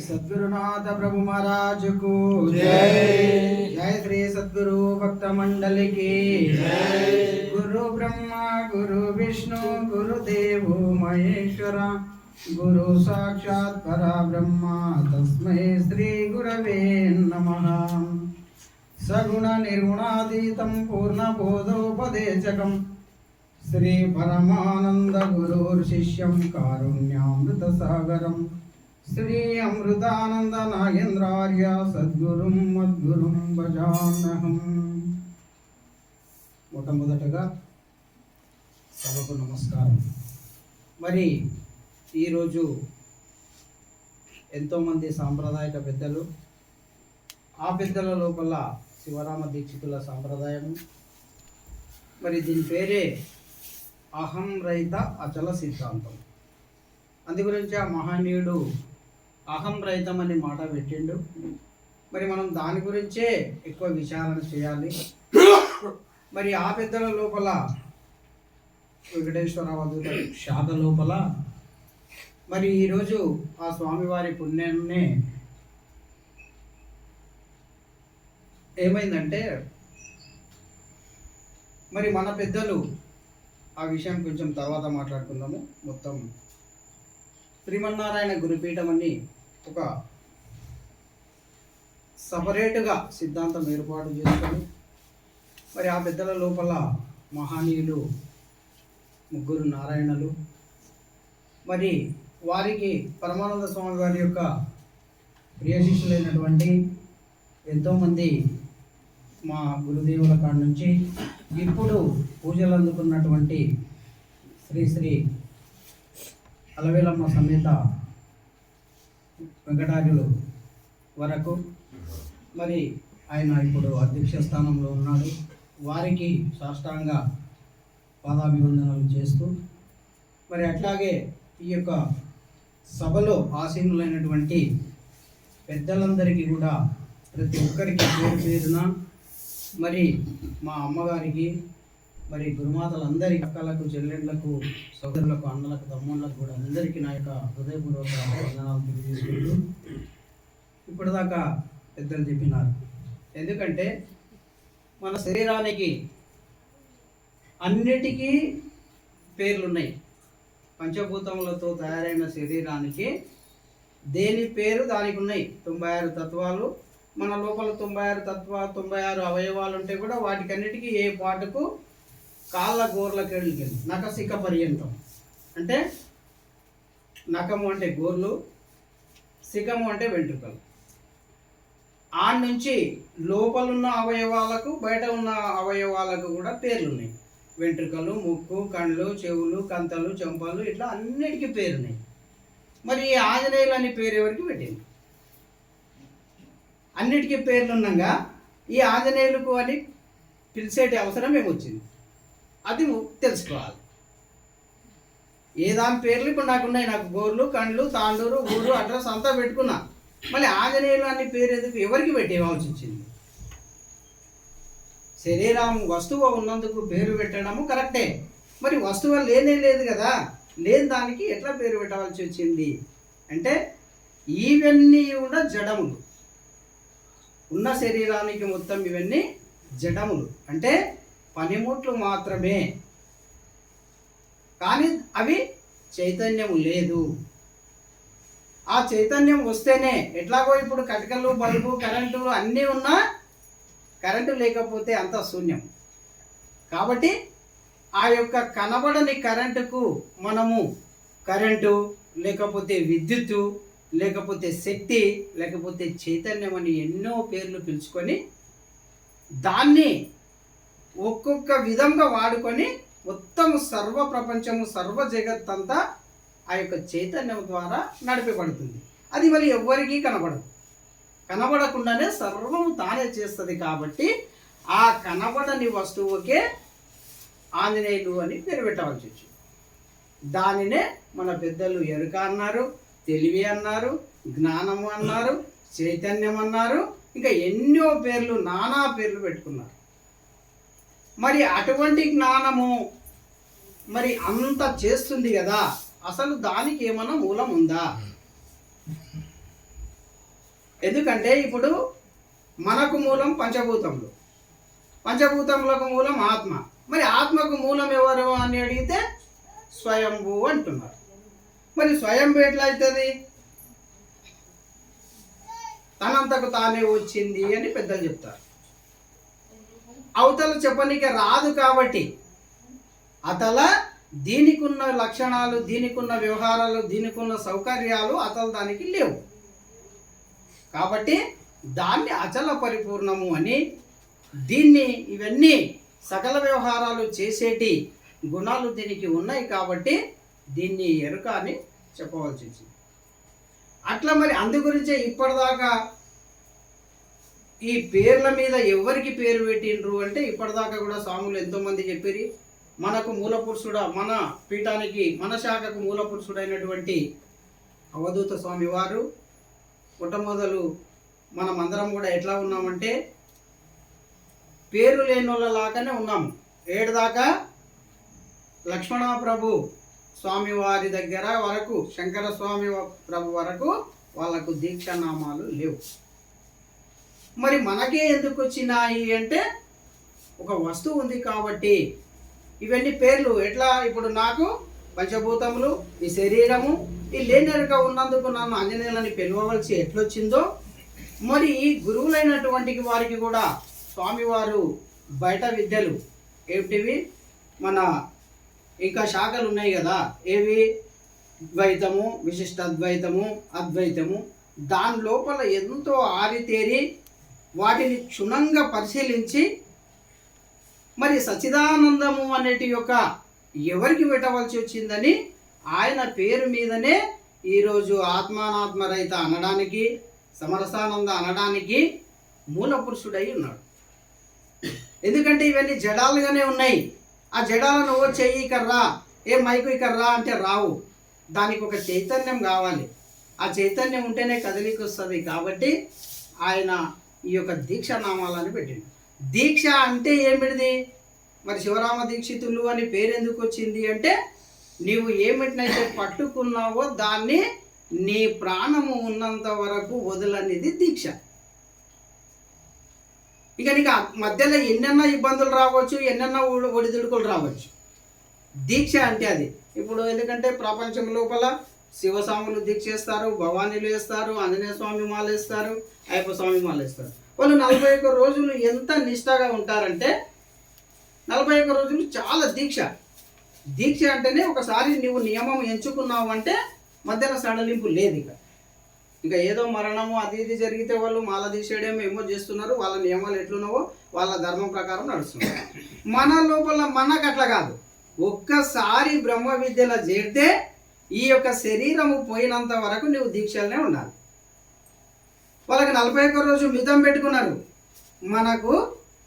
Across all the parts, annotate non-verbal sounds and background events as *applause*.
सद्गुरुनाथ प्रभु महाराज को जय। जय श्री सद्गुरु भक्त मंडल की जय। गुरु ब्रह्मा गुरु विष्णु गुरु देवो महेश्वर गुरु साक्षात् परा ब्रह्मा तस्मै श्री गुरवे नमः सगुण निर्गुणातीतं पूर्णबोधोपदेशकम् శ్రీ అమృతానంద నాగేంద్రార్య సద్గురుం మద్గురుం భజానహం మొట్టమొదటగా సభకు నమస్కారం. మరి ఈరోజు ఎంతోమంది సాంప్రదాయక పెద్దలు ఆ పెద్దల లోపల శివరామ దీక్షితుల సాంప్రదాయము మరి దీని పేరే అహం రహిత అచల సిద్ధాంతం. అందు గురించి ఆ మహనీయుడు అహం రహితం అనే మాట పెట్టిండు. మరి మనం దాని గురించే ఎక్కువ విచారణ చేయాలి. మరి ఆ పెద్దల లోపల వెంకటేశ్వర వధూత శాఖ లోపల మరి ఈరోజు ఆ స్వామివారి పుణ్యాన్నే ఏమైందంటే మరి మన పెద్దలు ఆ విషయం కొంచెం తర్వాత మాట్లాడుకుందాము. మొత్తం శ్రీమన్నారాయణ గురుపీఠం అని ఒక సపరేటుగా సిద్ధాంతం ఏర్పాటు చేసుకొని మరి ఆ పెద్దల లోపల మహనీయులు ముగ్గురు నారాయణలు మరి వారికి పరమానంద స్వామి వారి యొక్క ప్రియ శిష్యులైనటువంటి ఎంతోమంది మా గురుదేవుల కాడ నుంచి ఇప్పుడు పూజలు అందుకున్నటువంటి శ్రీ శ్రీ అలవేలమ్మ సమేత వెంకటార్యులు వరకు. మరి ఆయన ఇప్పుడు అధ్యక్ష స్థానంలో ఉన్నాడు. వారికి సాష్టాంగ పాదాభివందనలు చేస్తూ మరి అట్లాగే ఈ యొక్క సభలో ఆసీనులైనటువంటి పెద్దలందరికీ కూడా ప్రతి ఒక్కరికి పేరు పేరున మరి మా అమ్మగారికి మరి గురుమాతలందరి అక్కలకు చెల్లెళ్ళకు సోదరులకు అన్నలకు తమ్ముళ్ళకు కూడా అందరికీ నా యొక్క హృదయపూర్వక వందనాలు తెలియజేసుకుంటూ ఇప్పటిదాకా పెద్దలు చెప్పినారు. ఎందుకంటే మన శరీరానికి అన్నిటికీ పేర్లున్నాయి. పంచభూతములతో తయారైన శరీరానికి దేని పేరు దానికి ఉన్నాయి తొంభై ఆరు తత్వాలు. మన లోపల తొంభై ఆరు తత్వ తొంభై ఆరు అవయవాలు ఉంటే కూడా వాటికన్నిటికీ ఏ పాటకు కాళ్ళ గోర్లకి వెళ్ళి నకసిక పర్యంతం. అంటే నకము అంటే గోర్లు సికము అంటే వెంట్రుకలు. ఆ నుంచి లోపలున్న అవయవాలకు బయట ఉన్న అవయవాలకు కూడా పేర్లు ఉన్నాయి వెంట్రుకలు ముక్కు కళ్ళు చెవులు కంతలు చెంపలు ఇట్లా అన్నిటికీ పేరున్నాయి. మరి ఈ ఆంజనేయులు అని పేరు ఎవరికి పెట్టింది? అన్నిటికీ పేర్లున్నాగా ఈ ఆంజనేయులకు అని పిలిచేటి అవసరం ఏమొచ్చింది అది తెలుసుకోవాలి. ఏ దాని పేర్లు? ఇప్పుడు నాకు ఉన్నాయి నాకు గోర్లు కండ్లు తాండూరు ఊరు అడ్రస్ అంతా పెట్టుకున్నా. మళ్ళీ ఆంజనేయులు అని పేరు ఎందుకు? ఎవరికి పెట్టేవాల్సి వచ్చింది శరీరం వస్తువు ఉన్నందుకు పేరు పెట్టడము కరెక్టే. మరి వస్తువు లేనే లేదు కదా. లేని దానికి ఎట్లా పేరు పెట్టవలసి వచ్చింది? అంటే ఇవన్నీ కూడా జడములు. ఉన్న శరీరానికి మొత్తం ఇవన్నీ జడములు. అంటే పనిముట్లు మాత్రమే. కానీ అవి చైతన్యం లేదు. ఆ చైతన్యం వస్తేనే ఎట్లాగో ఇప్పుడు కటికలు బల్బు కరెంటు అన్నీ ఉన్నా కరెంటు లేకపోతే అంత శూన్యం. కాబట్టి ఆ యొక్క కనబడని కరెంటుకు మనము కరెంటు లేకపోతే విద్యుత్తు లేకపోతే శక్తి లేకపోతే చైతన్యం అని ఎన్నో పేర్లు పిలుచుకొని దాన్ని ఒక్కొక్క విధంగా వాడుకొని మొత్తం సర్వ ప్రపంచము సర్వ జగత్తంతా ఆ యొక్క చైతన్యం ద్వారా నడిపబడుతుంది అది మరి ఎవ్వరికీ కనబడదు. కనబడకుండానే సర్వము తానే చేస్తుంది కాబట్టి ఆ కనబడని వస్తువుకే ఆంజనేయులు అని పేరు పెట్టవలసి వచ్చింది. దానినే మన పెద్దలు ఎరుక అన్నారు తెలివి అన్నారు జ్ఞానము అన్నారు చైతన్యం అన్నారు ఇంకా ఎన్నో పేర్లు నానా పేర్లు పెట్టుకున్నారు. మరి అటువంటి జ్ఞానము మరి అంత చేస్తుంది కదా అసలు దానికి ఏమైనా మూలం ఉందా? ఎందుకంటే ఇప్పుడు మనకు మూలం పంచభూతములు. పంచభూతములకు మూలం ఆత్మ. మరి ఆత్మకు మూలం ఎవరు అని అడిగితే స్వయంభూ అంటున్నారు. మరి స్వయంభూ ఎట్లా అవుతుంది తనంతకు తానే వచ్చింది అని పెద్దలు చెప్తారు. అవతల చెప్పనీకి రాదు కాబట్టి అతల దీనికున్న లక్షణాలు దీనికున్న వ్యవహారాలు దీనికున్న సౌకర్యాలు అతలు దానికి లేవు. కాబట్టి దాన్ని అచల పరిపూర్ణము అని దీన్ని ఇవన్నీ సకల వ్యవహారాలు చేసేటి గుణాలు దీనికి ఉన్నాయి కాబట్టి దీన్ని ఎరుక అని చెప్పవలసి వచ్చింది. అట్లా మరి అందు గురించే ఇప్పటిదాకా ఈ పేర్ల మీద ఎవరికి పేరు పెట్టిండ్రు అంటే ఇప్పటిదాకా కూడా స్వాములు ఎంతోమంది చెప్పిరి మనకు మూల పురుషుడా మన పీఠానికి మన శాఖకు మూల పురుషుడైనటువంటి అవధూత స్వామి వారు మొట్టమొదలు మనం అందరం కూడా ఎట్లా ఉన్నామంటే పేరు లేని లాగానే ఉన్నాము. ఏడుదాకా లక్ష్మణ ప్రభు స్వామి వారి దగ్గర వరకు శంకర స్వామి ప్రభు వరకు వాళ్ళకు దీక్షానామాలు లేవు. మరి మనకే ఎందుకు వచ్చినాయి అంటే ఒక వస్తువు ఉంది కాబట్టి ఇవన్నీ పేర్లు ఎట్లా? ఇప్పుడు నాకు పంచభూతములు ఈ శరీరము ఈ లేనెరక ఉన్నందుకు నన్ను ఆంజనేయులని పిలవవలసి ఎట్లొచ్చిందో మరి ఈ గురువులైనటువంటి వారికి కూడా స్వామివారు బయట విద్యలు ఏమిటివి? మన ఇంకా శాఖలు ఉన్నాయి కదా. ఏవి? ద్వైతము విశిష్టాద్వైతము అద్వైతము. దాని లోపల ఎంతో ఆరితేరి వాటిని క్షుణ్ణంగా పరిశీలించి మరి సచిదానందము అనేటి యొక్క ఎవరికి పెట్టవలసి వచ్చిందని ఆయన పేరు మీదనే ఈరోజు ఆత్మానాత్మరైత అనడానికి సమరసానంద అనడానికి మూల పురుషుడై ఉన్నాడు. ఎందుకంటే ఇవన్నీ జడాలుగానే ఉన్నాయి. ఆ జడాలను ఓ చెయ్యి కర్రా ఏ మైకు కర్రా అంటే రావు. దానికి ఒక చైతన్యం కావాలి. ఆ చైతన్యం ఉంటేనే కదిలికి వస్తుంది కాబట్టి ఆయన ఈ యొక్క దీక్ష నామాలని దీక్ష అంటే ఏమిటిది? మరి శివరామ దీక్షితులు అని పేరు ఎందుకు వచ్చింది అంటే నీవు ఏమిటినైతే పట్టుకున్నావో దాన్ని నీ ప్రాణము ఉన్నంత వరకు వదలనేది దీక్ష. ఇక నీకు మధ్యలో ఎన్నెన్న ఇబ్బందులు రావచ్చు ఎన్నెన్న ఒడిదుడుకులు రావచ్చు. దీక్ష అంటే అది. ఇప్పుడు ఎందుకంటే ప్రపంచం లోపల శివస్వాములు దీక్ష చేస్తారు భవానీలు వేస్తారు ఆంజనేయ స్వామి మాల వేస్తారు అయ్యప్ప స్వామి మాలేస్తారు. వాళ్ళు నలభై ఒక్క రోజులు ఎంత నిష్ఠగా ఉంటారంటే నలభై ఒక్క రోజులు చాలా దీక్ష. దీక్ష అంటేనే ఒకసారి నువ్వు నియమం ఎంచుకున్నావు అంటే మధ్యలో సడలింపు లేదు ఇక. ఇంకా ఏదో మరణము అది ఇది జరిగితే వాళ్ళు మాల తీసేయడం ఏమో చేస్తున్నారు వాళ్ళ నియమాలు ఎట్లున్నావో వాళ్ళ ధర్మం ప్రకారం నడుస్తున్నారు. మన లోపల మనకు అట్లా కాదు. ఒక్కసారి బ్రహ్మ విద్యలో చేరితే ఈ యొక్క శరీరము పోయినంత వరకు నువ్వు దీక్షలనే ఉండాలి. వాళ్ళకి నలభై ఒక్క రోజు మితం పెట్టుకున్నారు. మనకు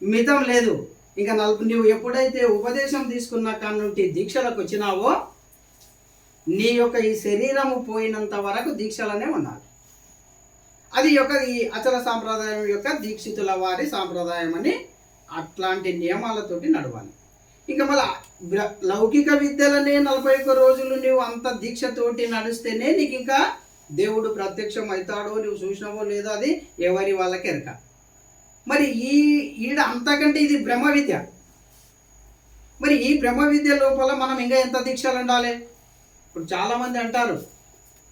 మితం లేదు. ఇంకా నలభై నువ్వు ఎప్పుడైతే ఉపదేశం తీసుకున్న నుండి దీక్షలకు వచ్చినావో నీ యొక్క ఈ శరీరము పోయినంత వరకు దీక్షలనే ఉండాలి. అది యొక్క ఈ అచల సాంప్రదాయం యొక్క దీక్షితుల వారి సాంప్రదాయం అని అట్లాంటి నియమాలతోటి నడవాలి. ఇంకా మళ్ళా లౌకిక విద్యలనే నలభై ఒక్క రోజులు నువ్వు అంత దీక్షతోటి నడిస్తేనే నీకు ఇంకా దేవుడు ప్రత్యక్షం అవుతాడో నువ్వు చూసినావో లేదో అది ఎవరి వాళ్ళకి ఎరక. మరి ఈ ఈడ అంతకంటే ఇది బ్రహ్మ విద్య. మరి ఈ బ్రహ్మ విద్య లోపల మనం ఇంకా ఎంత దీక్షలు ఉండాలి? ఇప్పుడు చాలామంది అంటారు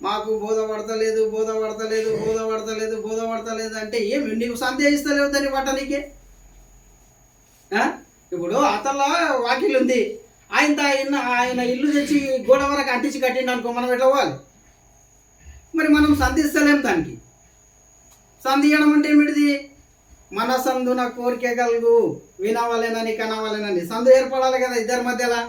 మాకు బోధ పడతలేదు బోధ పడతలేదు బోధ పడతలేదు బోధ పడతలేదు అంటే ఏం నీకు సందేహిస్తలేవు దాన్ని పట్టనీకే. ఇప్పుడు అతల వాకిల్ ఉంది. ఆయన ఆయన ఆయన ఇల్లు తెచ్చి గోడ వరకు అంటించి కట్టిండు అనుకో మనం ఎట్లా పోవాలి? మరి మనం సంధిస్తలేం దానికి. సంధియడం అంటే ఏమిటిది? మన సందున కోరిక కలుగు. వినవలేనని కనవాలేనని. సందు ఏర్పడాలి కదా ఇద్దరి మధ్యలో.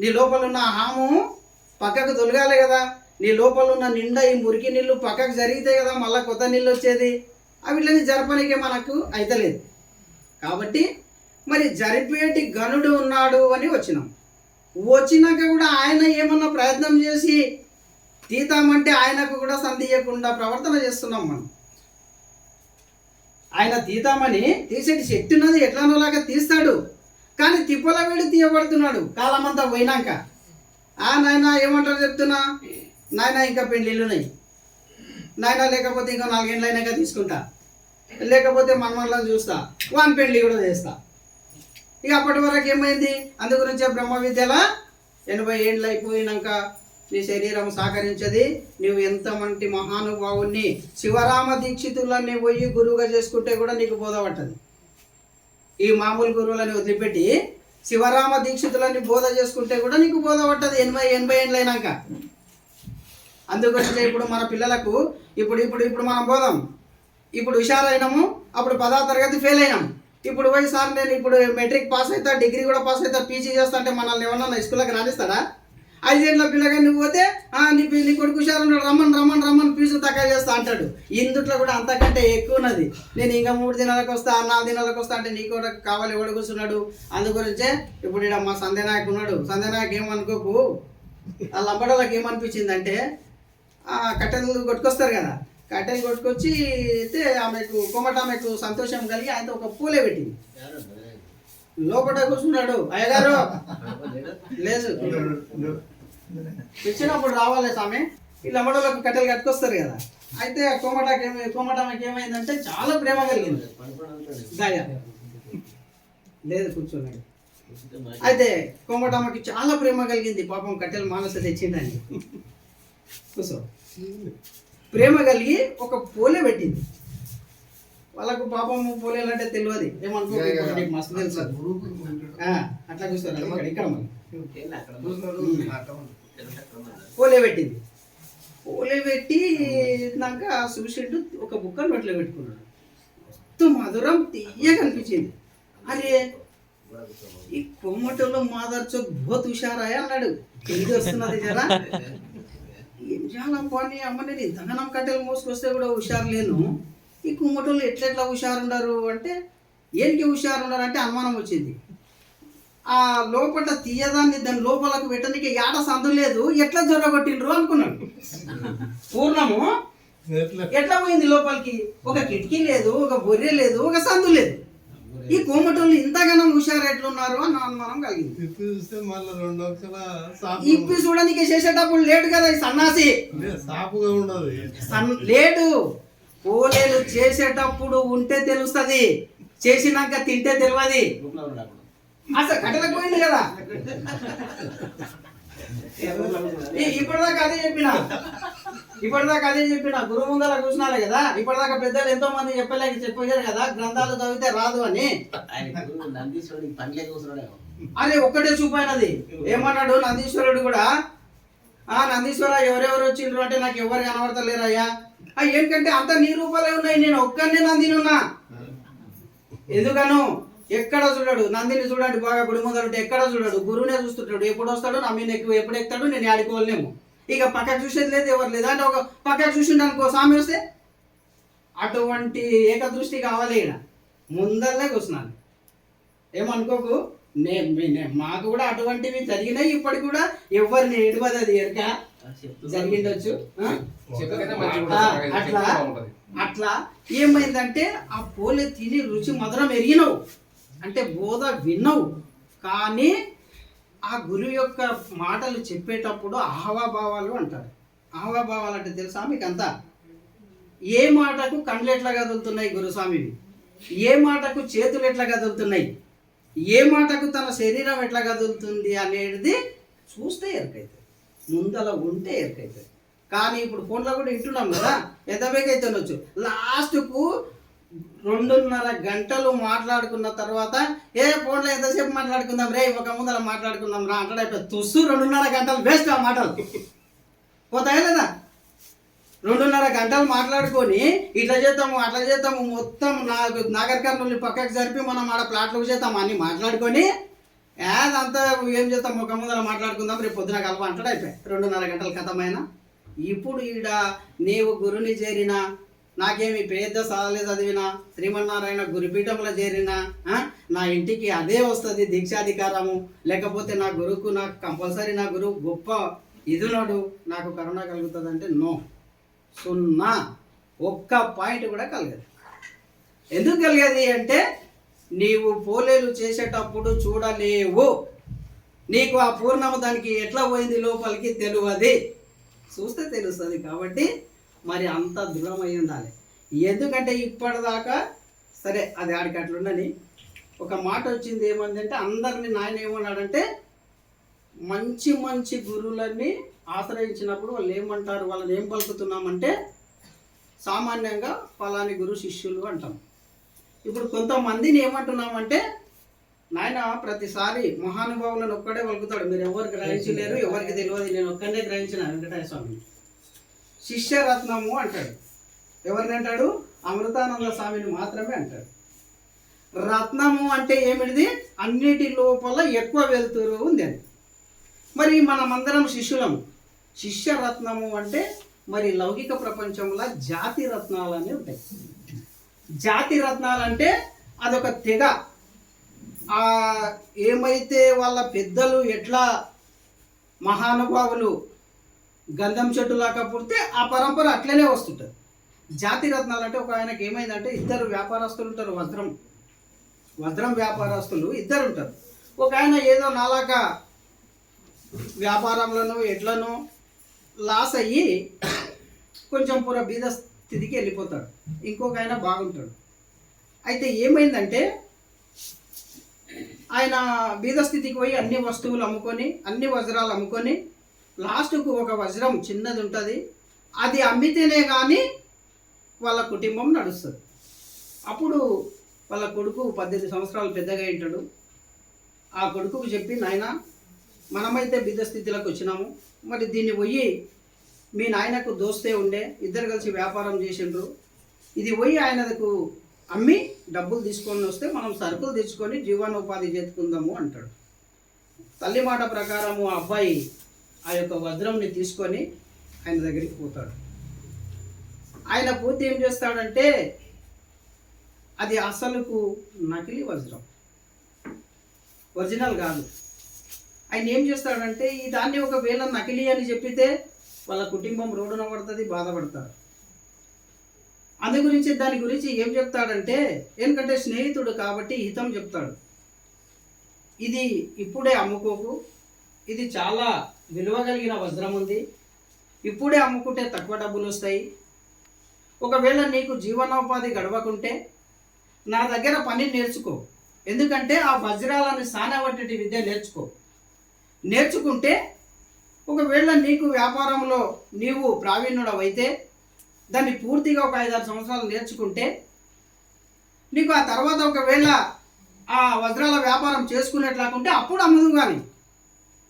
నీ లోపల ఉన్న హాము పక్కకు తొలగాలి కదా. నీ లోపల ఉన్న నిండా ఈ మురికి నీళ్ళు పక్కకు జరిగితే కదా మళ్ళీ కొత్త నీళ్ళు వచ్చేది. అవిట్లని జరపనికే మనకు అయితలేదు. కాబట్టి మరి జరిపేటి గనుడు ఉన్నాడు అని వచ్చినాం. వచ్చినాక కూడా ఆయన ఏమన్నా ప్రయత్నం చేసి తీతామంటే ఆయనకు కూడా సంధియకుండా ప్రవర్తన చేస్తున్నాం మనం. ఆయన తీతామని తీసేటి శక్తి ఉన్నది ఎట్లానోలాగా తీస్తాడు. కానీ తిప్పల వేడి తీయబడుతున్నాడు కాలమంతా పోయినాక. ఆ నాయన ఏమంటారు చెప్తున్నా? నాయన ఇంకా పెళ్ళిళ్ళు ఉన్నాయి నాయన లేకపోతే ఇంకా నాలుగేళ్ళు అయినాక తీసుకుంటా. లేకపోతే మనమల్లని చూస్తా. వాన్ పెళ్ళి కూడా చేస్తా. ఇక అప్పటి వరకు ఏమైంది? అందు గురించే బ్రహ్మ విద్యల ఎనభై ఏళ్ళు అయిపోయినాక నీ శరీరం సహకరించది. నువ్వు ఎంతమంటి మహానుభావుణ్ణి శివరామ దీక్షితులని పోయి గురువుగా చేసుకుంటే కూడా నీకు బోధపట్టదు ఈ మామూలు గురువులని వదిలిపెట్టి శివరామ దీక్షితులని బోధ చేసుకుంటే కూడా నీకు బోధపట్టదు ఎనభై ఎనభై ఏళ్ళైనాక అయినాక. ఇప్పుడు మన పిల్లలకు ఇప్పుడు ఇప్పుడు ఇప్పుడు మనం పోదాం ఇప్పుడు హుషారైనాము అప్పుడు పదో తరగతి ఫెయిల్ అయినాము ఇప్పుడు పోయి సార్ నేను ఇప్పుడు మెట్రిక్ పాస్ అవుతా డిగ్రీ కూడా పాస్ అవుతా పీజీ చేస్తా అంటే మనల్ని ఏమన్నా స్కూల్లోకి రాణిస్తాడా ఐదేళ్ళ పిల్లగా నువ్వు పోతే నీ నీ కొడుకు హుషారున్నాడు రమ్మని రమ్మని రమ్మని ఫీజు తక్కువ చేస్తా అంటాడు. ఇందుట్లో కూడా అంతకంటే ఎక్కువ ఉన్నది. నేను ఇంకా మూడు దినాలకు వస్తా నాలుగు దినాలకు వస్తా అంటే నీకు కూడా కావాలి ఎవడు కూర్చున్నాడు? అందు గురించే ఇప్పుడు ఇక్కడ మా సంధ్య నాయకు ఉన్నాడు. సంధ్య నాయక్ ఏమనుకోకు? ఆ లంబడోళ్ళకి ఏమనిపించిందంటే ఆ కట్టెలు కొట్టుకొస్తారు కదా. కట్టెలు కొట్టుకొచ్చి అయితే ఆమెకు కోమట ఆమెకు సంతోషం కలిగి ఆయనతో ఒక పూలే పెట్టింది. లోపల కూర్చున్నాడు. అయ్యగారు! లేదు. పిలిచినప్పుడు రావాలి స్వామి. ఈ లంబడోళ్ళకు కట్టెలు కట్టుకొస్తారు కదా. అయితే ఆ కోమటకి ఏమి ఏమైందంటే చాలా ప్రేమ కలిగింది. దయ. లేదు కూర్చున్నాడు అయితే కోమటమ్మకి చాలా ప్రేమ కలిగింది. పాపం కట్టెలు మానస తెచ్చిందని. కూర్చో. ప్రేమ కలిగి ఒక పోలే పెట్టింది. వాళ్ళకు పాపం పోలేలు అంటే తెలియదు. ఏమనుకో నీకు మస్తు తెలుసు. ఆ, అట్లా చూస్తారు ఇక్కడ పోలే పెట్టింది. పోలే పెట్టినాక చూసిండు ఒక బుక్క నోట్లో పెట్టుకున్నాడు. మస్తు మధురం తీయగా అనిపించింది. అరే ఈ కొమ్మటలో మాదర్చో బోత్ హుషారాయ అన్నాడు. ఇది వస్తున్నది జరా. *laughs* ఏం చేయాలప్పా అని అమ్మ నేను ఇంతగానం కట్టెలు మోసుకొస్తే కూడా హుషారు లేను ఈ కుమ్మటోళ్ళు ఎట్లెట్లా హుషారు ఉన్నారు అంటే ఏంటి హుషారు ఉన్నారు అంటే అనుమానం వచ్చింది. ఆ లోపల తీయదాన్ని దాని లోపలకు పెట్టడానికి ఏడ సందు లేదు. ఎట్లా జొరగొట్టిండ్రు అనుకున్నాడు. పూర్ణము? ఎట్లా పోయింది లోపలికి? ఒక కిటికీ లేదు ఒక బొర్రె లేదు ఒక సందు లేదు. ఈ కోమటోళ్ళు ఇంతగానం హుషారు ఎట్లున్నారు అని అనుమానం కలిగింది. తిప్పి చూస్తే మళ్ళీ రెండు సాపు ఇప్పి చూడడానికి చేసేటప్పుడు లేటు కదా ఈ సన్నాసి. సాపుగా ఉండదు. సన్ లేటు. పోలేలు చేసేటప్పుడు ఉంటే తెలుస్తుంది చేసినాక తింటే తెలియదు అసలు కట్టెలకు పోయింది కదా. ఇప్పటిదాకా అదే చెప్పిన. ఇప్పటిదాకా అదే చెప్పిన. గురువు ముందర కూర్చున్నాలే కదా. ఇప్పటిదాకా పెద్దలు ఎంతో మంది చెప్పలేక చెప్పారు కదా. గ్రంథాలు చదివితే రాదు అని. కూర్చున్నాడు అరే ఒక్కటే చూపైనది. ఏమన్నాడు? నందీశ్వరుడు కూడా ఆ నందీశ్వర ఎవరెవరు వచ్చిండ్రు? అంటే నాకు ఎవరు కనబడతలేరయ్యా. ఏంటంటే అంత నీ రూపాలే ఉన్నాయి. నేను ఒక్కనే నందినున్నా ఎందుకను? ఎక్కడ చూడడు? నందిని చూడండి బాగా గుడి ముందర ఉంటే ఎక్కడ చూడడు? గురువునే చూస్తుంటాడు. ఎప్పుడు వస్తాడు నా మీద ఎక్కువ ఎప్పుడు ఎక్కుతాడు నేను ఆడుకోలేము ఇక పక్కకు చూసేది లేదు ఎవరు లేదు. అంటే ఒక పక్కకు చూసిండు అనుకో స్వామి వస్తే అటువంటి ఏకదృష్టి కావాలి ఈడ. ముందరనే కూర్చున్నాను. ఏమనుకోకు? నేను మాకు కూడా అటువంటివి జరిగినాయి. ఇప్పటికి కూడా ఎవరిని ఎడవది అది ఎరక? జరిగిండొచ్చు. అట్లా అట్లా ఏమైందంటే ఆ పోలే తిని రుచి మధురం ఎరిగినవు. అంటే బోధ విన్నవు కానీ ఆ గురువు యొక్క మాటలు చెప్పేటప్పుడు అహవాభావాలు అంటారు. అహవాభావాలు అంటే తెలుసా మీకు అంతా ఏ మాటకు కళ్ళు ఎట్లా కదులుతున్నాయి గురుస్వామివి ఏ మాటకు చేతులు ఎట్లా కదులుతున్నాయి? ఏ మాటకు తన శరీరం ఎట్లా కదులుతుంది అనేది చూస్తే ఎరకైతుంది ముందల ఉంటే ఎరకైతుంది కానీ ఇప్పుడు ఫోన్లో కూడా వింటున్నాం కదా ఎంత బేకైతే లాస్ట్కు రెండున్నర గంటలు మాట్లాడుకున్న తర్వాత ఏ ఫోన్లో ఎంతసేపు మాట్లాడుకుందాం రే? ఒక ముందర మాట్లాడుకుందాం రా అంటాడు. తుస్సు రెండున్నర గంటలు వేస్ట్ ఆ మాటలు. పోతాయా లేదా? రెండున్నర గంటలు మాట్లాడుకొని ఇట్లా చేద్దాము అట్లా చేద్దాము మొత్తం నాకు నాగరికర్ణుల్ని పక్కకు జరిపి మనం ఆడ ప్లాట్లకు చేద్దాం అన్ని మాట్లాడుకొని అదంతా ఏం చేస్తాం ఒక ముందర మాట్లాడుకుందాం రేపు పొద్దున కలప అంటాడు. అయిపోయి రెండున్నర గంటల కథమైన? ఇప్పుడు ఈడ నీవు గురుని చేరిన నాకేమి పేద సాధనలు చదివిన శ్రీమన్నారాయణ గురుపీఠంలో చేరిన నా ఇంటికి అదే వస్తుంది దీక్షాధికారము. లేకపోతే నా గురువుకు నాకు కంపల్సరీ నా గురువు గొప్ప ఇదున్నాడు నాకు కరుణ కలుగుతుంది అంటే నో. సున్నా. ఒక్క పాయింట్ కూడా కలగదు. ఎందుకు కలిగేది అంటే నీవు పోలేలు చేసేటప్పుడు చూడలేవు. నీకు ఆ పూర్ణము దానికి ఎట్లా పోయింది లోపలికి తెలియదు. చూస్తే తెలుస్తుంది కాబట్టి మరి అంత దృఢమై ఉండాలి. ఎందుకంటే ఇప్పటిదాకా సరే అది ఆడికి అట్లుండని ఒక మాట వచ్చింది ఏమందంటే అందరిని నాయన ఏమన్నాడంటే మంచి మంచి గురువులన్నీ ఆశ్రయించినప్పుడు వాళ్ళు ఏమంటారు వాళ్ళని ఏం పలుకుతున్నామంటే సామాన్యంగా ఫలాని గురు శిష్యులు అంటాం. ఇప్పుడు కొంతమందిని ఏమంటున్నామంటే నాయన ప్రతిసారి మహానుభావులను ఒక్కడే పలుకుతాడు. మీరు ఎవరికి గ్రహించలేరు ఎవరికి తెలియదు నేను ఒక్కడే గ్రహించిన వెంకటేశ్వర స్వామి శిష్యరత్నము అంటాడు. ఎవరిని అంటాడు? అమృతానంద స్వామిని మాత్రమే అంటాడు. రత్నము అంటే ఏమిటిది? అన్నిటి లోపల ఎక్కువ వెలుతురు ఉంది అని. మరి మనమందరం శిష్యులము. శిష్యరత్నము అంటే మరి లౌకిక ప్రపంచంలో జాతి రత్నాలు అని ఉంటాయి. జాతి రత్నాలు అంటే అదొక తెగ. ఆ ఏమైతే వాళ్ళ పెద్దలు ఎట్లా మహానుభావులు గంధం చెట్టులాగా పుడితే ఆ పరంపర అట్లనే వస్తుంటుంది. జాతి రత్నాలు అంటే ఒక ఆయనకి ఏమైందంటే ఇద్దరు వ్యాపారస్తులు ఉంటారు వజ్రం. వజ్రం వ్యాపారస్తులు ఇద్దరు ఉంటారు. ఒక ఆయన ఏదో నాలాగా వ్యాపారంలోనూ ఎడ్లను లాస్ అయ్యి కొంచెం పూర బీద స్థితికి వెళ్ళిపోతాడు. ఇంకొక ఆయన బాగుంటాడు. అయితే ఏమైందంటే ఆయన బీద స్థితికి పోయి అన్ని వస్తువులు అమ్ముకొని అన్ని వజ్రాలు అమ్ముకొని లాస్ట్కు ఒక వజ్రం చిన్నది ఉంటుంది. అది అమ్మితేనే కానీ వాళ్ళ కుటుంబం నడుస్తుంది. అప్పుడు వాళ్ళ కొడుకు పద్దెనిమిది సంవత్సరాలు పెద్దగా ఉంటాడు ఆ కొడుకుకు చెప్పి నాయన మనమైతే బిద్ద స్థితిలోకి వచ్చినాము. మరి దీన్ని పోయి మీ నాయనకు దోస్తే ఉండే ఇద్దరు కలిసి వ్యాపారం చేసిండ్రు. ఇది పోయి ఆయనకు అమ్మి డబ్బులు తీసుకొని వస్తే మనం సరుకులు తెచ్చుకొని జీవనోపాధి చేసుకుందాము అంటాడు. తల్లి మాట ప్రకారము ఆ అబ్బాయి ఆ యొక్క వజ్రంని తీసుకొని ఆయన దగ్గరికి పోతాడు. ఆయన పోతే ఏం చేస్తాడంటే అది అసలుకు నకిలీ వజ్రం. ఒరిజినల్ కాదు. ఆయన ఏం చేస్తాడంటే ఈ దాన్ని ఒకవేళ నకిలీ అని చెప్పితే వాళ్ళ కుటుంబం రోడ్డున పడుతుంది బాధపడతారు అందు గురించి దాని గురించి ఏం చెప్తాడంటే ఎందుకంటే స్నేహితుడు కాబట్టి హితం చెప్తాడు. ఇది ఇప్పుడే అమ్ముకోకు. ఇది చాలా విలువ కలిగిన వజ్రం ఉంది. ఇప్పుడే అమ్ముకుంటే తక్కువ డబ్బులు వస్తాయి. ఒకవేళ నీకు జీవనోపాధి గడవకుంటే నా దగ్గర పని నేర్చుకో. ఎందుకంటే ఆ వజ్రాలను సానబట్టి విద్య నేర్చుకో. నేర్చుకుంటే ఒకవేళ నీకు వ్యాపారంలో నీవు ప్రావీణ్యుడవైతే దాన్ని పూర్తిగా ఒక ఐదారు సంవత్సరాలు నేర్చుకుంటే నీకు ఆ తర్వాత ఒకవేళ ఆ వజ్రాల వ్యాపారం చేసుకునేట్లాకుంటే అప్పుడు అమ్ముదు కానీ.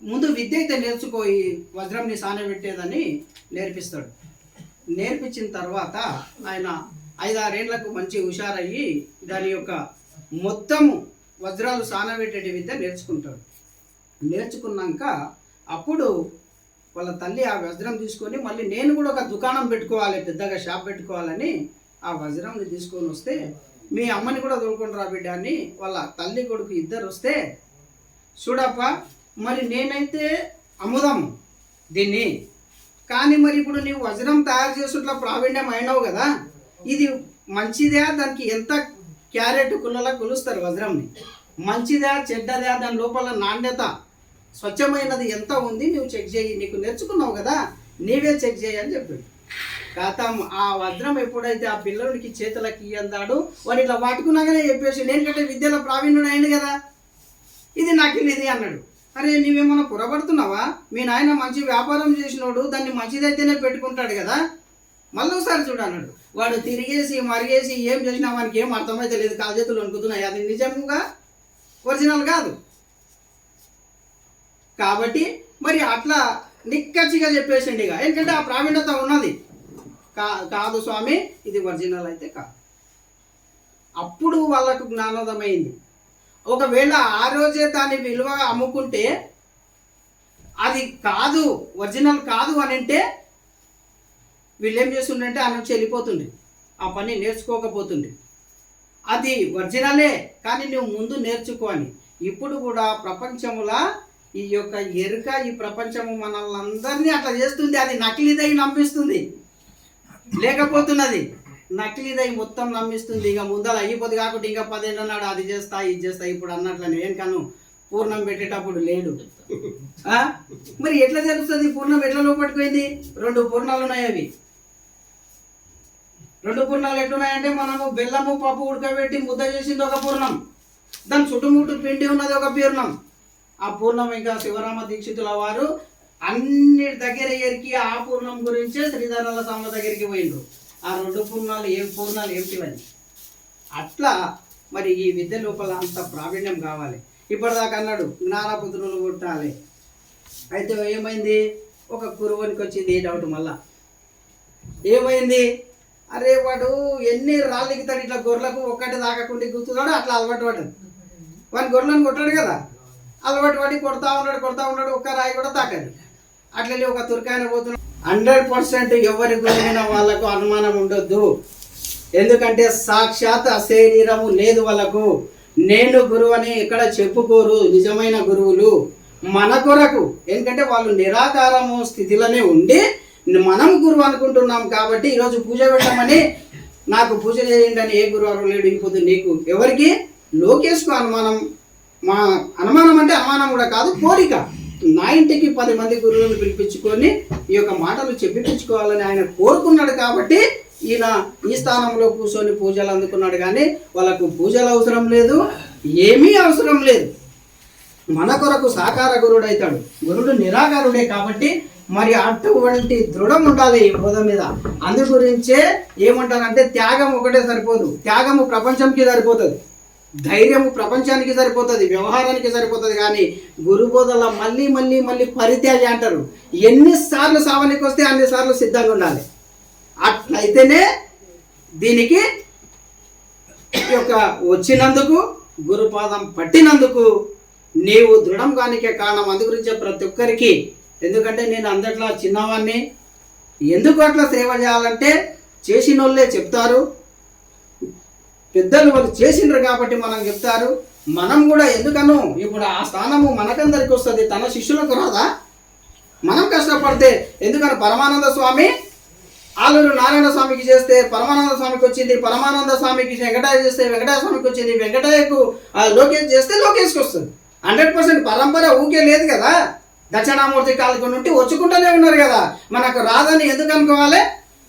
ముందు విద్య అయితే నేర్చుకో ఈ వజ్రంని సానబెట్టేదని నేర్పిస్తాడు. నేర్పించిన తర్వాత ఆయన ఐదారేళ్ళకు మంచి హుషారయ్యి దాని యొక్క మొత్తము వజ్రాలు సానబెట్టేటి విద్య నేర్చుకుంటాడు. నేర్చుకున్నాక అప్పుడు వాళ్ళ తల్లి ఆ వజ్రం తీసుకొని మళ్ళీ నేను కూడా ఒక దుకాణం పెట్టుకోవాలి పెద్దగా షాప్ పెట్టుకోవాలని ఆ వజ్రంని తీసుకొని వస్తే మీ అమ్మని కూడా తోలుకొని రా బిడ్డ అని వాళ్ళ తల్లి కొడుకు ఇద్దరు వస్తే చూడప్ప మరి నేనైతే అమ్ముదాము దీన్ని. కానీ మరి ఇప్పుడు నీవు వజ్రం తయారు చేసుట్లా ప్రావీణ్యం అయినావు కదా ఇది మంచిదే దానికి ఎంత క్యారెట్ కుల్లలా కొలుస్తారు వజ్రంని? మంచిదా చెడ్డదా దాని లోపల నాణ్యత స్వచ్ఛమైనది ఎంత ఉంది నువ్వు చెక్ చేయి నీకు నేర్చుకున్నావు కదా నీవే చెక్ చేయి అని చెప్పాడు. గతం ఆ వజ్రం ఎప్పుడైతే ఆ పిల్లడికి చేతులకి ఇయ్యందాడు వాడు ఇట్లా పట్టుకున్నాగానే చెప్పేసి నేను కంటే విద్యలో ప్రావీణ్యుడు అయింది కదా ఇది నాకు ఇది అన్నాడు. అరే నీవేమన్నా పొరపడుతున్నావా మీ నాయన మంచి వ్యాపారం చేసినోడు దాన్ని మంచిదైతేనే పెట్టుకుంటాడు కదా. మళ్ళీ ఒకసారి చూడు వాడు తిరిగేసి మరిగేసి ఏం చేసినా వానికి ఏం అర్థమైతే లేదు. కాలు చేతులు వణుకుతున్నాయి. అది నిజంగా ఒరిజినల్ కాదు. కాబట్టి మరి అట్లా నిక్కచ్చిగా చెప్పేసిండి ఇక. ఎందుకంటే ఆ ప్రావీణ్యత ఉన్నది. కా కాదు స్వామి ఇది ఒరిజినల్ అయితే కాదు. అప్పుడు వాళ్ళకు జ్ఞానోదమైంది ఒకవేళ ఆ రోజే దాని విలువ అమ్ముకుంటే అది కాదు ఒరిజినల్ కాదు అని అంటే వీళ్ళేం చేస్తుండే ఆ నుంచి వెళ్ళిపోతుండే. ఆ పని నేర్చుకోకపోతుండే. అది ఒరిజినలే కానీ నువ్వు ముందు నేర్చుకో అని. ఇప్పుడు కూడా ప్రపంచములా ఈ యొక్క ఎరుక ఈ ప్రపంచము మనల్ని అందరినీ అట్లా చేస్తుంది. అది నకిలీదై నమ్మిస్తుంది. లేకపోతున్నది. నకిలీదై మొత్తం నమ్మిస్తుంది. ఇక ముందర అయిపోద్ది కాకుండా ఇంకా పదేళ్ళు అన్నాడు అది చేస్తా ఇది చేస్తా ఇప్పుడు అన్నట్లు నేను కాను? పూర్ణం పెట్టేటప్పుడు లేడు. ఆ? మరి ఎట్లా తెలుస్తుంది? పూర్ణం ఎట్లా లోపట్టుకోయింది రెండు పూర్ణాలు ఉన్నాయి అవి. రెండు పూర్ణాలు ఎట్లున్నాయంటే మనము బెల్లము పప్పు ఉడకబెట్టి ముద్ద చేసింది ఒక పూర్ణం. దాని చుట్టుముట్టు పిండి ఉన్నది ఒక పూర్ణం. ఆ పూర్ణం ఇంకా శివరామ దీక్షితుల వారు అన్ని దగ్గర ఎరికి ఆ పూర్ణం గురించే శ్రీధరాల స్వామి దగ్గరికి పోయిండ్రు. ఆ రెండు పూర్ణాలు ఏం పూర్ణాలు ఏమిటివని అట్లా మరి ఈ విద్య లోపల అంత ప్రావీణ్యం కావాలి. ఇప్పటిదాకా అన్నాడు జ్ఞానపుత్రులు కొట్టాలి అయితే ఏమైంది? ఒక కురువనికి వచ్చింది ఏ డౌట్ మళ్ళా. ఏమైంది? అరే వాడు ఎన్ని రాళ్ళకి తడి ఇట్లా గొర్రెలకు ఒక్కటి తాకకుండా గుర్తున్నాడు అట్లా అలవాటు పడ్డది వాడిని గొర్రెలను కొట్టాడు కదా. అలవాటు పడి కొడతా ఉన్నాడు కొడతా ఉన్నాడు ఒక్క రాయి కూడా తాకది. అట్లనే ఒక తుర్కాయన పోతున్నాడు. హండ్రెడ్ పర్సెంట్ ఎవరి గురైన వాళ్ళకు అనుమానం ఉండొద్దు. ఎందుకంటే సాక్షాత్ అశరీరము లేదు వాళ్ళకు. నేను గురువు అని ఇక్కడ చెప్పుకోరు నిజమైన గురువులు. మన కొరకు. ఎందుకంటే వాళ్ళు నిరాకారము స్థితిలోనే ఉండి మనం గురువు అనుకుంటున్నాం కాబట్టి ఈరోజు పూజ పెట్టమని నాకు పూజ చేయండి అని ఏ గురువారు లేడు. ఇప్పుడు నీకు ఎవరికి? లోకేష్కు అనుమానం. మా అనుమానం అంటే అనుమానం కూడా కాదు కోరిక. నా ఇంటికి పది మంది గురువులను పిలిపించుకొని ఈ యొక్క మాటలు చెప్పించుకోవాలని ఆయన కోరుకున్నాడు కాబట్టి ఈయన ఈ స్థానంలో కూర్చొని పూజలు అందుకున్నాడు కానీ వాళ్ళకు పూజలు అవసరం లేదు ఏమీ అవసరం లేదు. మన కొరకు సాకార గురుడు అవుతాడు గురుడు నిరాకారుడే కాబట్టి మరి అటువంటి దృఢం ఉండాలి ఈ బోధ మీద. అందు గురించే ఏమంటారంటే త్యాగం ఒకటే సరిపోదు. త్యాగము ప్రపంచంకి సరిపోతుంది. ధైర్యము ప్రపంచానికి సరిపోతుంది వ్యవహారానికి సరిపోతుంది కానీ గురుబోధల మళ్ళీ మళ్ళీ మళ్ళీ పరిత్యాగి అంటారు. ఎన్నిసార్లు సావనికి వస్తే అన్నిసార్లు సిద్ధంగా ఉండాలి. అట్లయితేనే దీనికి యొక్క వచ్చినందుకు గురుపాదం పట్టినందుకు నీవు దృఢం కానికే కారణం. అందు గురించే ప్రతి ఒక్కరికి ఎందుకంటే నేను అందట్లో చిన్నవాడిని ఎందుకు అట్లా సేవ చేయాలంటే చేసిన వాళ్ళే చెప్తారు. పెద్దలు వాళ్ళు చేసిండ్రు కాబట్టి మనం చెప్తారు. మనం కూడా ఎందుకను? ఇప్పుడు ఆ స్థానము మనకందరికి వస్తుంది. తన శిష్యులకు రాదా? మనం కష్టపడితే ఎందుకని? పరమానంద స్వామి ఆలూరు నారాయణ స్వామికి చేస్తే పరమానంద స్వామికి వచ్చింది. పరమానంద స్వామికి వెంకటాయ చేస్తే వెంకటాయ స్వామికి వచ్చింది. వెంకటయ్యకు లోకేష్ చేస్తే లోకేష్కి వస్తుంది. హండ్రెడ్ పర్సెంట్ పరంపర ఊకే లేదు కదా? దక్షిణామూర్తి కాలకు నుండి వచ్చుకుంటూనే ఉన్నారు కదా? మనకు రాదని ఎందుకు అనుకోవాలి?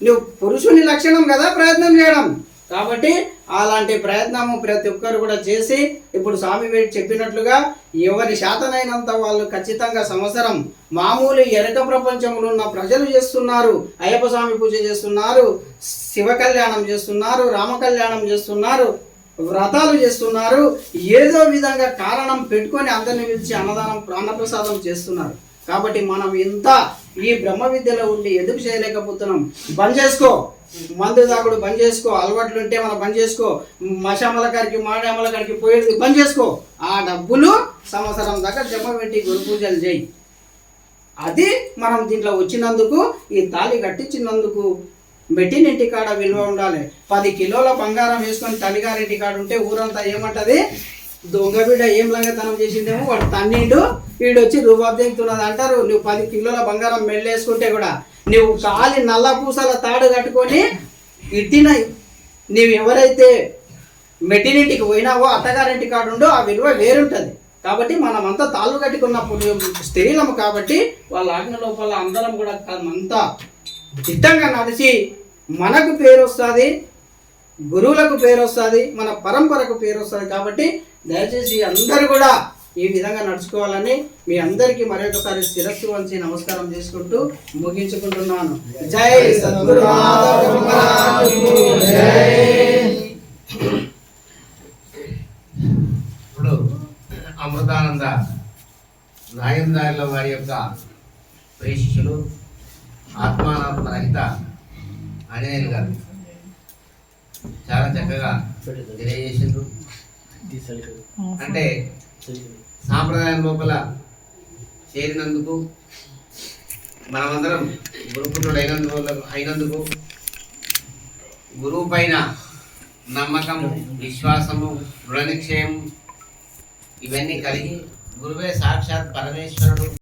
నువ్వు పురుషుని లక్షణం కదా ప్రయత్నం చేయడం. కాబట్టి అలాంటి ప్రయత్నము ప్రతి ఒక్కరు కూడా చేసి ఇప్పుడు స్వామి వేడి చెప్పినట్లుగా ఎవరి శాతనైనంత వాళ్ళు ఖచ్చితంగా సంవత్సరం మామూలు ఎరక ప్రపంచంలో ఉన్న ప్రజలు చేస్తున్నారు. అయ్యప్ప స్వామి పూజ చేస్తున్నారు. శివ కళ్యాణం చేస్తున్నారు. రామ కళ్యాణం చేస్తున్నారు. వ్రతాలు చేస్తున్నారు. ఏదో విధంగా కారణం పెట్టుకొని అందరిని పిలిచి అన్నదానం ప్రాణప్రసాదం చేస్తున్నారు. కాబట్టి మనం ఇంత ఈ బ్రహ్మ విద్యలో ఉండి ఎందుకు చేయలేకపోతున్నాం? బంద్ చేసుకో. మందు తాగుడు బంద్ చేసుకో అలవాట్లు ఉంటే మనం బంద్ చేసుకో. మషామల కాడికి మాడామల కాడికి పోయేది బంద్ చేసుకో. ఆ డబ్బులు సంవత్సరం దాకా జమ పెట్టి గురు పూజలు చేయి. అది మనం దీంట్లో వచ్చినందుకు ఈ తాళి కట్టించినందుకు మెట్టినింటి కాడ విలువ ఉండాలి. పది కిలోల బంగారం వేసుకొని తల్లిగారింటి కాడ ఉంటే ఊరంతా ఏమంటది? దొంగ బిడ్డ ఏం లంగతనం చేసిందేమో వాడు తన్నిండు. వీడు వచ్చి రూబాబ్ దిగుతున్నది అంటారు నువ్వు పది కిలోల బంగారం మెళ్ళేసుకుంటే కూడా నువ్వు కాలి నల్ల పూసల తాడు కట్టుకొని ఇట్టిన నీవు ఎవరైతే మెట్టినింటికి పోయినావో అత్తగారింటి కాడు ఉండో ఆ విలువ వేరుంటుంది. కాబట్టి మనమంతా తాళ్ళు కట్టుకున్నప్పుడు స్త్రీలము కాబట్టి వాళ్ళ ఆజ్ఞ లోపల అందరం కూడా అంతా దిట్టంగా నడిచి మనకు పేరు వస్తుంది గురువులకు పేరు వస్తుంది మన పరంపరకు పేరు వస్తుంది కాబట్టి దయచేసి అందరూ కూడా ఈ విధంగా నడుచుకోవాలని మీ అందరికీ మరొకసారి శిరస్సు వంచి నమస్కారం చేసుకుంటూ ముగించుకుంటున్నాను. జై ఇప్పుడు అమృతానంద నాయందారుల వారి యొక్క ప్రేషిషులు ఆత్మానాత్మ రహిత ఆంజనేయులు గారు. చాలా చక్కగా తెలియజేసిండ్రు. అంటే సాంప్రదాయం లోపల చేరినందుకు మనమందరం గురుపుత్రుడు అయినందుకు అయినందుకు గురువు పైన నమ్మకము విశ్వాసము దృఢ ఇవన్నీ కలిగి గురువే సాక్షాత్ పరమేశ్వరుడు.